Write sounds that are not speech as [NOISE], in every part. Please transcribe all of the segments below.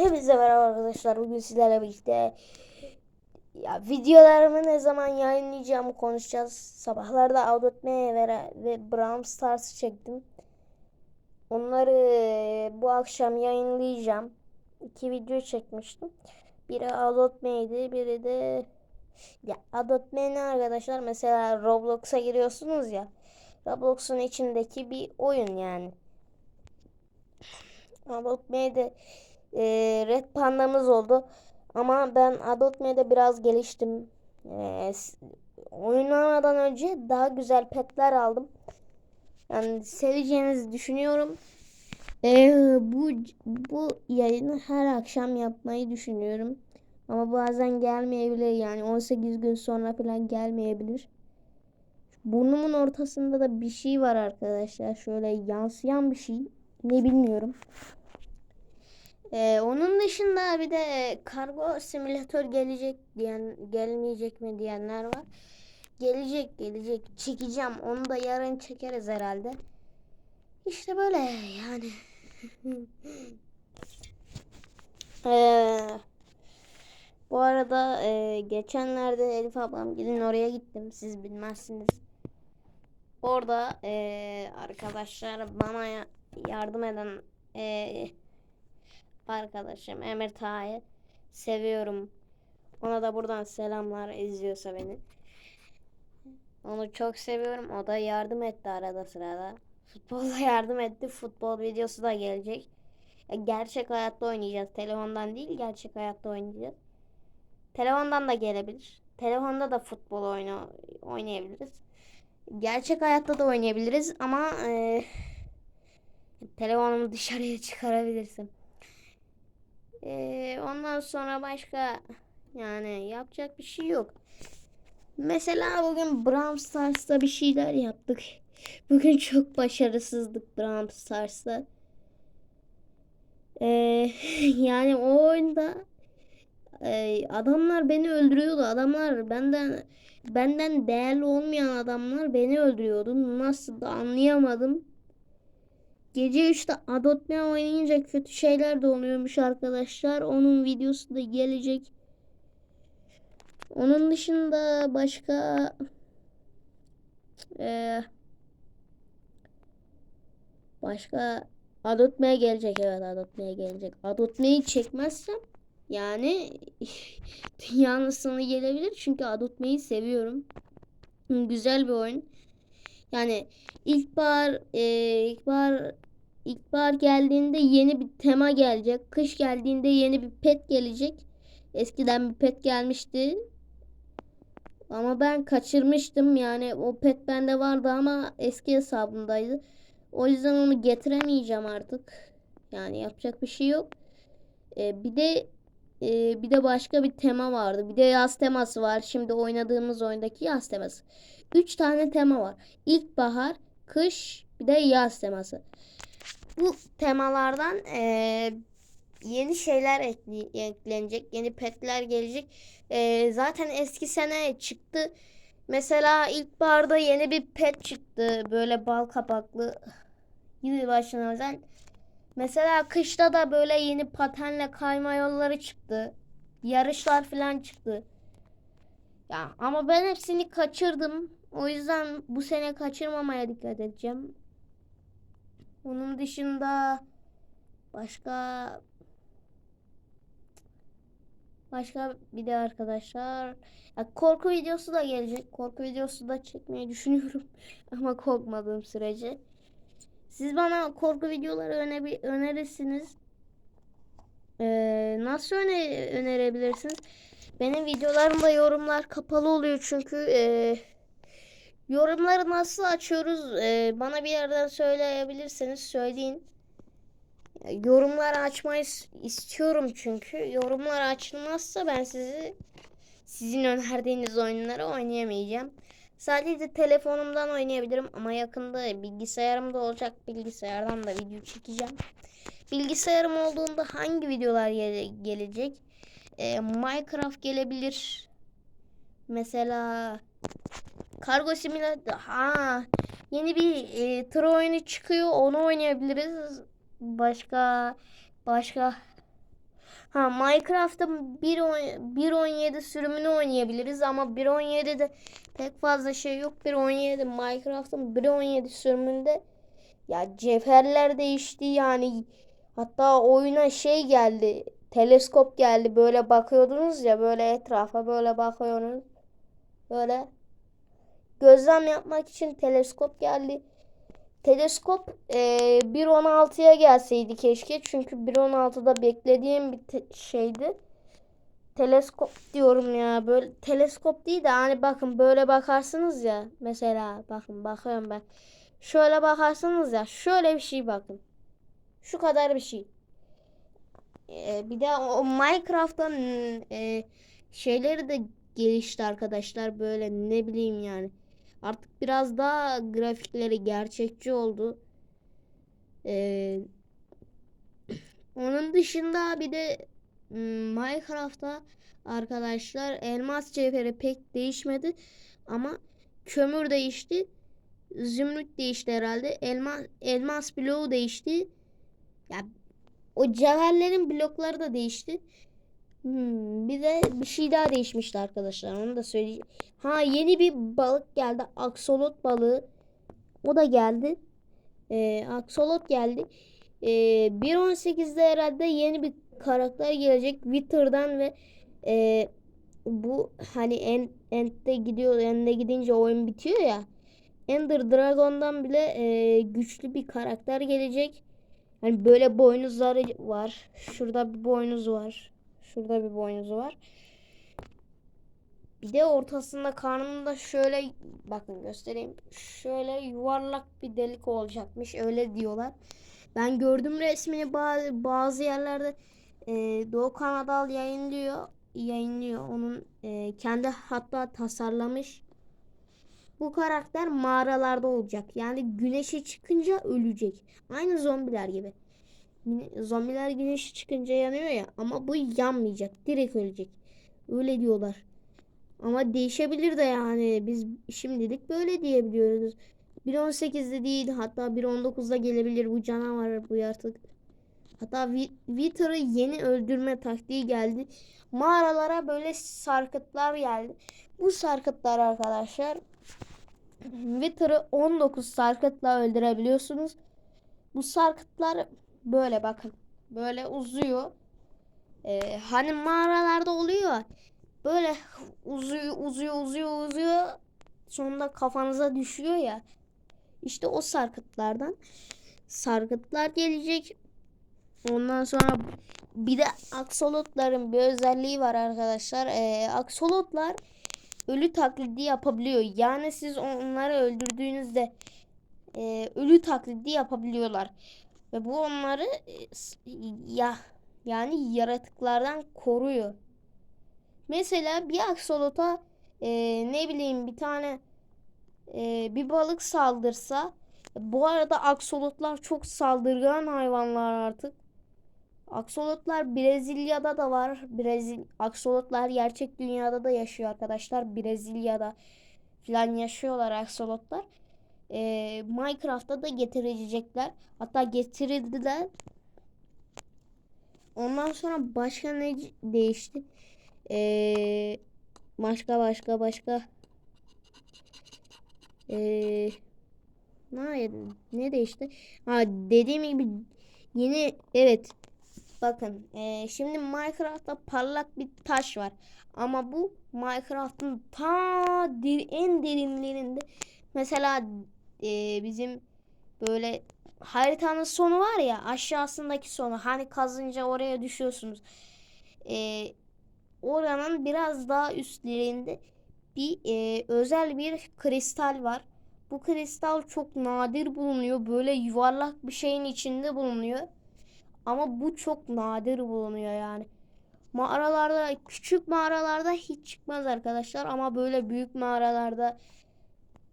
Hepinize merhaba arkadaşlar. Bugün sizlerle birlikte ya videolarımı ne zaman yayınlayacağımı konuşacağız. Sabahlarda Audotme ve, ve Brawl Stars'ı çektim. Onları bu akşam yayınlayacağım. İki video çekmiştim. Biri Audotme'ydi, biri de ya Audotme ne arkadaşlar? Mesela Roblox'a giriyorsunuz ya. Roblox'un içindeki bir oyun yani. Audotme'de e, Red Panda'mız oldu. Ama ben Adotme'de biraz geliştim. E, oynamadan önce daha güzel petler aldım. Yani seveceğinizi düşünüyorum. E, bu bu yayını her akşam yapmayı düşünüyorum. Ama bazen gelmeyebilir yani 18 gün sonra falan gelmeyebilir. Burnumun ortasında da bir şey var arkadaşlar. Şöyle yansıyan bir şey. Ne bilmiyorum. Ee, onun dışında bir de kargo simülatör gelecek diyen gelmeyecek mi diyenler var. Gelecek gelecek çekeceğim onu da yarın çekeriz herhalde. İşte böyle yani. [LAUGHS] Ee, bu arada e, geçenlerde Elif ablam gidin oraya gittim siz bilmezsiniz. Orada e, arkadaşlar bana ya- yardım eden e, arkadaşım Emir Taha'yı seviyorum. Ona da buradan selamlar izliyorsa beni. Onu çok seviyorum. O da yardım etti arada sırada. Futbolda [LAUGHS] yardım etti. Futbol videosu da gelecek. Ya gerçek hayatta oynayacağız. Telefondan değil, gerçek hayatta oynayacağız. Telefondan da gelebilir. Telefonda da futbol oyunu oynayabiliriz. Gerçek hayatta da oynayabiliriz ama e, [LAUGHS] telefonumu dışarıya çıkarabilirsin. Ee, ondan sonra başka yani yapacak bir şey yok. Mesela bugün Brawl Stars'ta bir şeyler yaptık. Bugün çok başarısızdık Brawl Stars'ta. Ee, [LAUGHS] yani o oyunda adamlar beni öldürüyordu. Adamlar benden benden değerli olmayan adamlar beni öldürüyordu. Nasıl da anlayamadım. Gece 3'te Adotme oynayınca kötü şeyler de oluyormuş arkadaşlar. Onun videosu da gelecek. Onun dışında başka eee başka Adotme'ye gelecek. Evet Adotme'ye gelecek. Adotme'yi çekmezsem yani [LAUGHS] dünyanın sonu gelebilir. Çünkü Adotme'yi seviyorum. Güzel bir oyun. Yani ilkbahar e, ilkbahar ilkbahar geldiğinde yeni bir tema gelecek. Kış geldiğinde yeni bir pet gelecek. Eskiden bir pet gelmişti. Ama ben kaçırmıştım. Yani o pet bende vardı ama eski hesabımdaydı. O yüzden onu getiremeyeceğim artık. Yani yapacak bir şey yok. E, bir de e, bir de başka bir tema vardı. Bir de yaz teması var. Şimdi oynadığımız oyundaki yaz teması. Üç tane tema var. İlkbahar, kış, bir de yaz teması. Bu temalardan eee, yeni şeyler eklenecek. Yeni petler gelecek. Eee, zaten eski sene çıktı. Mesela ilkbaharda yeni bir pet çıktı. Böyle bal kapaklı. Yılbaşına özel. Mesela kışta da böyle yeni patenle kayma yolları çıktı. Yarışlar falan çıktı. Ya ama ben hepsini kaçırdım. O yüzden bu sene kaçırmamaya dikkat edeceğim. Onun dışında başka başka bir de arkadaşlar ya korku videosu da gelecek. Korku videosu da çekmeyi düşünüyorum. [LAUGHS] Ama korkmadığım sürece. Siz bana korku videoları öne önerirsiniz. Ee, nasıl öne önerebilirsiniz? Benim videolarımda yorumlar kapalı oluyor çünkü e, yorumları nasıl açıyoruz? E, bana bir yerden söyleyebilirseniz söyleyin. Yorumları açmayı istiyorum çünkü yorumlar açılmazsa ben sizi sizin önerdiğiniz oyunları oynayamayacağım. Sadece telefonumdan oynayabilirim ama yakında bilgisayarım da olacak. Bilgisayardan da video çekeceğim. Bilgisayarım olduğunda hangi videolar gele- gelecek? Ee, Minecraft gelebilir. Mesela Kargo Simulator. Ha, yeni bir e, tır oyunu çıkıyor. Onu oynayabiliriz. Başka başka Ha Minecraft'ın 1.10 1.17 sürümünü oynayabiliriz ama 1.17'de pek fazla şey yok. 1.17 Minecraft'ın 1.17 sürümünde ya cevherler değişti yani hatta oyuna şey geldi. Teleskop geldi. Böyle bakıyordunuz ya böyle etrafa böyle bakıyorsunuz. Böyle gözlem yapmak için teleskop geldi. Teleskop e, 1.16'ya gelseydi keşke. Çünkü 1.16'da beklediğim bir te- şeydi. Teleskop diyorum ya. Böyle teleskop değil de hani bakın böyle bakarsınız ya. Mesela bakın bakıyorum ben. Şöyle bakarsınız ya. Şöyle bir şey bakın. Şu kadar bir şey. E, bir de o Minecraft'ın e, şeyleri de gelişti arkadaşlar. Böyle ne bileyim yani. Artık biraz daha grafikleri gerçekçi oldu. Ee, onun dışında bir de m, Minecraft'ta arkadaşlar elmas cevheri pek değişmedi ama kömür değişti. Zümrüt değişti herhalde. Elmas elmas bloğu değişti. Ya o cevherlerin blokları da değişti. Hmm, bir de bir şey daha değişmişti arkadaşlar. Onu da söyleyeyim. Ha yeni bir balık geldi. Aksolot balığı. O da geldi. Ee, aksolot geldi. Ee, 1.18'de herhalde yeni bir karakter gelecek. Wither'dan ve e, bu hani en end'de gidiyor. End'e gidince oyun bitiyor ya. Ender Dragon'dan bile e, güçlü bir karakter gelecek. Hani böyle boynuzları var. Şurada bir boynuz var. Şurada bir boynuzu var. Bir de ortasında karnında şöyle bakın göstereyim. Şöyle yuvarlak bir delik olacakmış. Öyle diyorlar. Ben gördüm resmini bazı, bazı yerlerde e, Doğu Kanadal yayınlıyor. Yayınlıyor. Onun e, kendi hatta tasarlamış. Bu karakter mağaralarda olacak. Yani güneşe çıkınca ölecek. Aynı zombiler gibi. Zombiler güneşe çıkınca yanıyor ya ama bu yanmayacak. Direkt ölecek. Öyle diyorlar. Ama değişebilir de yani. Biz şimdilik böyle diyebiliyoruz. 1.18'de değil hatta 1.19'da gelebilir bu canavar bu yaratık. Hatta Wither'ı yeni öldürme taktiği geldi. Mağaralara böyle sarkıtlar geldi. Bu sarkıtlar arkadaşlar Wither'ı 19 sarkıtla öldürebiliyorsunuz. Bu sarkıtlar böyle bakın. Böyle uzuyor. Ee, hani mağaralarda oluyor. Böyle uzuyor, uzuyor, uzuyor, uzuyor. Sonunda kafanıza düşüyor ya. İşte o sarkıtlardan. Sarkıtlar gelecek. Ondan sonra bir de aksolotların bir özelliği var arkadaşlar. Ee, aksolotlar ölü taklidi yapabiliyor. Yani siz onları öldürdüğünüzde e, ölü taklidi yapabiliyorlar. Ve bu onları e, ya yani yaratıklardan koruyor. Mesela bir aksolota e, ne bileyim bir tane e, bir balık saldırsa bu arada aksolotlar çok saldırgan hayvanlar artık. Aksolotlar Brezilya'da da var. Brezil aksolotlar gerçek dünyada da yaşıyor arkadaşlar. Brezilya'da falan yaşıyorlar aksolotlar. Ee, Minecraft'ta da getirecekler. Hatta getirildiler. Ondan sonra başka ne değişti? Ee, başka başka başka ee, ne, ne değişti? Ha dediğim gibi yeni evet bakın e, şimdi Minecraft'ta parlak bir taş var. Ama bu Minecraft'ın ta en derinlerinde mesela e, bizim böyle haritanın sonu var ya aşağısındaki sonu hani kazınca oraya düşüyorsunuz. E, oranın biraz daha üstlerinde bir e, özel bir kristal var. Bu kristal çok nadir bulunuyor. Böyle yuvarlak bir şeyin içinde bulunuyor. Ama bu çok nadir bulunuyor yani. Mağaralarda, küçük mağaralarda hiç çıkmaz arkadaşlar. Ama böyle büyük mağaralarda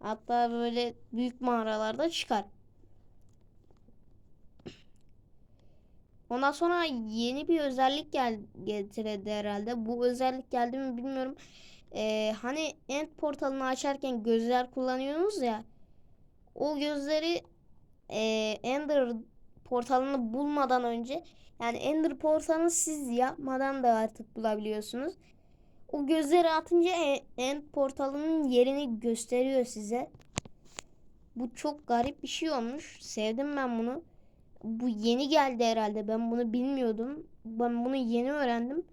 hatta böyle büyük mağaralarda çıkar. Ondan sonra yeni bir özellik gel getirdi herhalde. Bu özellik geldi mi bilmiyorum. Ee, hani end portalını açarken gözler kullanıyorsunuz ya. O gözleri e, Ender portalını bulmadan önce yani Ender portalını siz yapmadan da artık bulabiliyorsunuz. O gözleri atınca e- End portalının yerini gösteriyor size. Bu çok garip bir şey olmuş. Sevdim ben bunu. Bu yeni geldi herhalde. Ben bunu bilmiyordum. Ben bunu yeni öğrendim.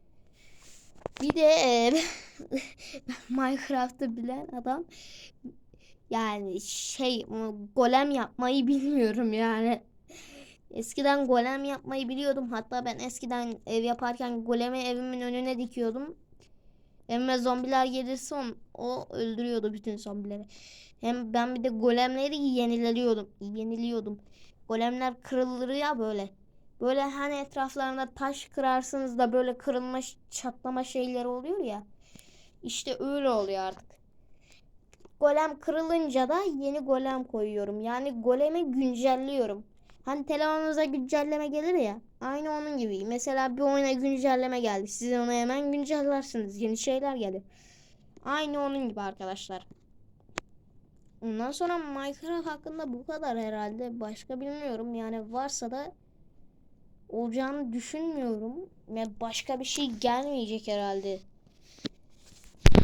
Bir de e, [LAUGHS] Minecraft'ı bilen adam yani şey golem yapmayı bilmiyorum yani. Eskiden golem yapmayı biliyordum. Hatta ben eskiden ev yaparken golemi evimin önüne dikiyordum. Evime zombiler gelirse on, o öldürüyordu bütün zombileri. Hem ben bir de golemleri yeniliyordum. Yeniliyordum. Golemler kırılır ya böyle. Böyle hani etraflarında taş kırarsınız da böyle kırılma, çatlama şeyleri oluyor ya. İşte öyle oluyor artık. Golem kırılınca da yeni golem koyuyorum. Yani golemi güncelliyorum. Hani telefonunuza güncelleme gelir ya. Aynı onun gibi. Mesela bir oyuna güncelleme geldi. Siz onu hemen güncellersiniz. Yeni şeyler gelir. Aynı onun gibi arkadaşlar. Ondan sonra Minecraft hakkında bu kadar herhalde. Başka bilmiyorum. Yani varsa da olacağını düşünmüyorum. Yani başka bir şey gelmeyecek herhalde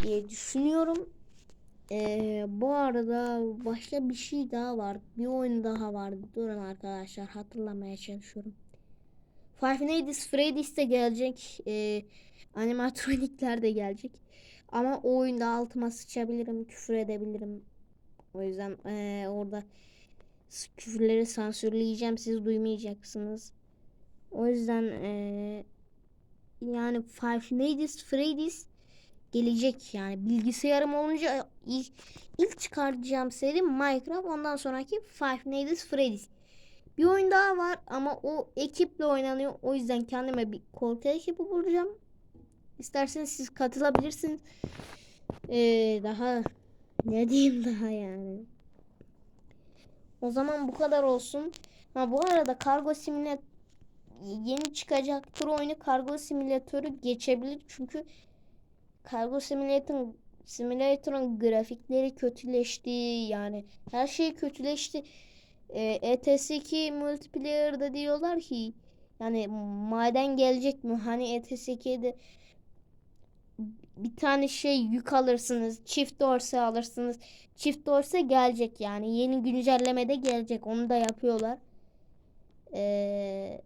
diye düşünüyorum. Ee, bu arada başka bir şey daha var. Bir oyun daha vardı. Durun arkadaşlar hatırlamaya çalışıyorum. Five Nights Freddy's de gelecek. Ee, animatronikler de gelecek. Ama o oyunda altıma sıçabilirim, küfür edebilirim. O yüzden ee, orada küfürleri sansürleyeceğim. Siz duymayacaksınız. O yüzden ee, yani Five Nights Freddy's gelecek yani bilgisayarım olunca ilk, ilk çıkaracağım seri Minecraft ondan sonraki Five Nights Freddy's. Bir oyun daha var ama o ekiple oynanıyor. O yüzden kendime bir korku ekibi bulacağım. İsterseniz siz katılabilirsiniz. Ee, daha ne diyeyim daha yani. O zaman bu kadar olsun. Ha bu arada kargo simülatörü yeni çıkacak tur oyunu kargo simülatörü geçebilir. Çünkü Kargo Simulator'ın Simulator'ın grafikleri kötüleşti. Yani her şey kötüleşti. Ee, ETS2 multiplayer'da diyorlar ki yani maden gelecek mi? Hani ETS2'de bir tane şey yük alırsınız. Çift dorse alırsınız. Çift dorse gelecek yani. Yeni güncellemede gelecek. Onu da yapıyorlar. Ee,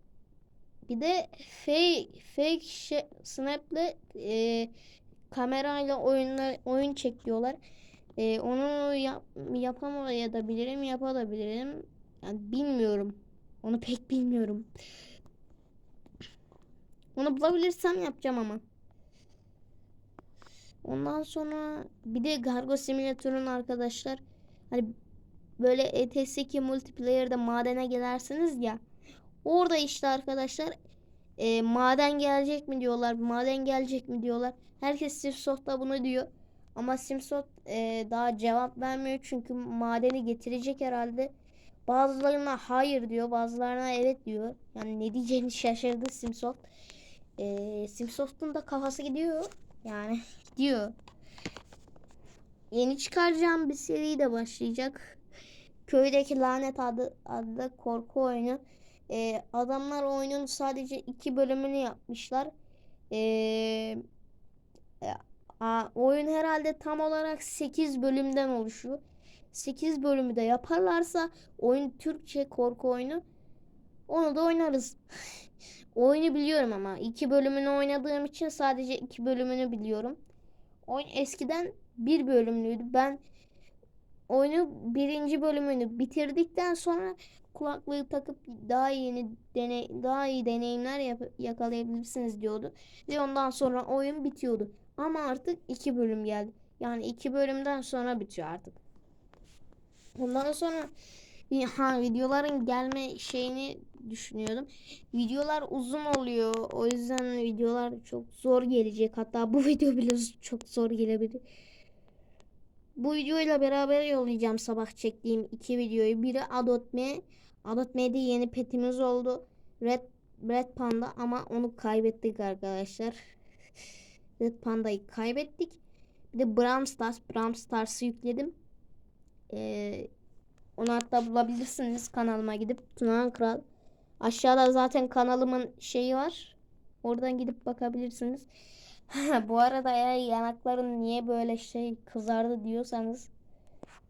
bir de fake fake şey, snap'le e, kamerayla oyunlar oyun çekiyorlar. Ee, onu yap, yapamayabilirim, yapabilirim. Yani bilmiyorum. Onu pek bilmiyorum. Onu bulabilirsem yapacağım ama. Ondan sonra bir de Gargo Simülatör'ün arkadaşlar hani böyle ETS2 multiplayer'da madene gelersiniz ya. Orada işte arkadaşlar e, maden gelecek mi diyorlar. Maden gelecek mi diyorlar. Herkes Simsoft'ta bunu diyor. Ama Simsoft e, daha cevap vermiyor. Çünkü madeni getirecek herhalde. Bazılarına hayır diyor. Bazılarına evet diyor. Yani ne diyeceğini şaşırdı Simsoft. E, Simsoft'un da kafası gidiyor. Yani [LAUGHS] gidiyor. Yeni çıkaracağım bir seri de başlayacak. Köydeki Lanet adı adlı korku oyunu. Ee, adamlar oyunun sadece iki bölümünü yapmışlar. Ee, a, oyun herhalde tam olarak 8 bölümden oluşuyor. 8 bölümü de yaparlarsa oyun Türkçe korku oyunu. Onu da oynarız. [LAUGHS] Oyunu biliyorum ama iki bölümünü oynadığım için sadece iki bölümünü biliyorum. Oyun eskiden bir bölümlüydü. Ben oyunu birinci bölümünü bitirdikten sonra kulaklığı takıp daha yeni deney daha iyi deneyimler yakalayabilirsiniz diyordu. Ve ondan sonra oyun bitiyordu. Ama artık iki bölüm geldi. Yani iki bölümden sonra bitiyor artık. Ondan sonra ha videoların gelme şeyini düşünüyordum. Videolar uzun oluyor. O yüzden videolar çok zor gelecek. Hatta bu [LAUGHS] video bile çok zor gelebilir. Bu videoyla beraber yollayacağım sabah çektiğim iki videoyu. Biri Adotme. Adotme'de yeni petimiz oldu. Red Red Panda ama onu kaybettik arkadaşlar. [LAUGHS] Red Panda'yı kaybettik. Bir de Brawl Stars. Brawl Stars'ı yükledim. Ee, onu hatta bulabilirsiniz kanalıma gidip Tunağan Kral. Aşağıda zaten kanalımın şeyi var. Oradan gidip bakabilirsiniz. [LAUGHS] Bu arada ya yanakların niye böyle şey kızardı diyorsanız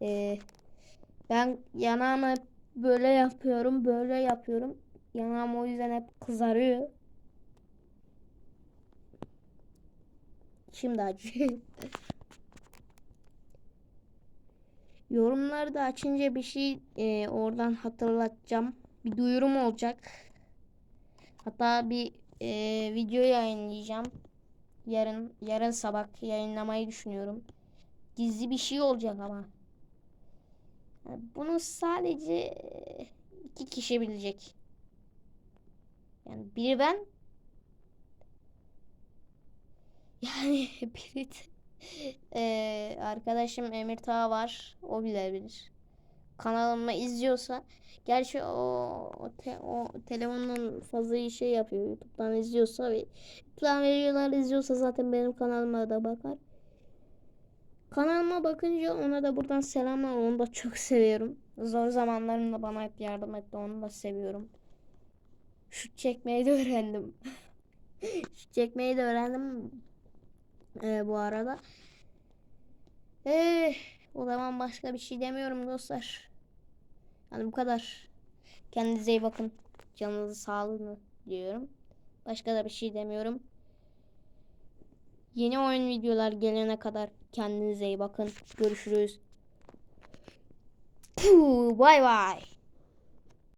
eee, ben yanağımı böyle yapıyorum, böyle yapıyorum. Yanağım o yüzden hep kızarıyor. Şimdi acıyor. Yorumlarda açınca bir şey eee, oradan hatırlatacağım. Bir duyurum olacak. Hatta bir eee, video yayınlayacağım. Yarın yarın sabah yayınlamayı düşünüyorum. Gizli bir şey olacak ama. Bunu sadece eee, iki kişi bilecek. Yani biri ben. Yani biri de eee, arkadaşım Emir Tağ var. O bilebilir. Kanalımı izliyorsa gerçi o o, te- o telefonun fazla şey yapıyor. YouTube'dan izliyorsa ve YouTube'dan videolar izliyorsa zaten benim kanalıma da bakar. Kanalıma bakınca ona da buradan selamlar. Onu da çok [LAUGHS] seviyorum. Zor zamanlarında bana hep yardım etti. Onu da seviyorum. Şut çekmeyi de [LAUGHS] öğrendim. Şut çekmeyi de öğrendim. Ee, bu arada. Eh, o zaman başka bir şey demiyorum dostlar. Yani bu kadar. Kendinize iyi bakın. Canınızı sağlığını diyorum. Başka da bir şey demiyorum. Yeni oyun videolar gelene kadar kendinize iyi bakın. Görüşürüz. Bay bay.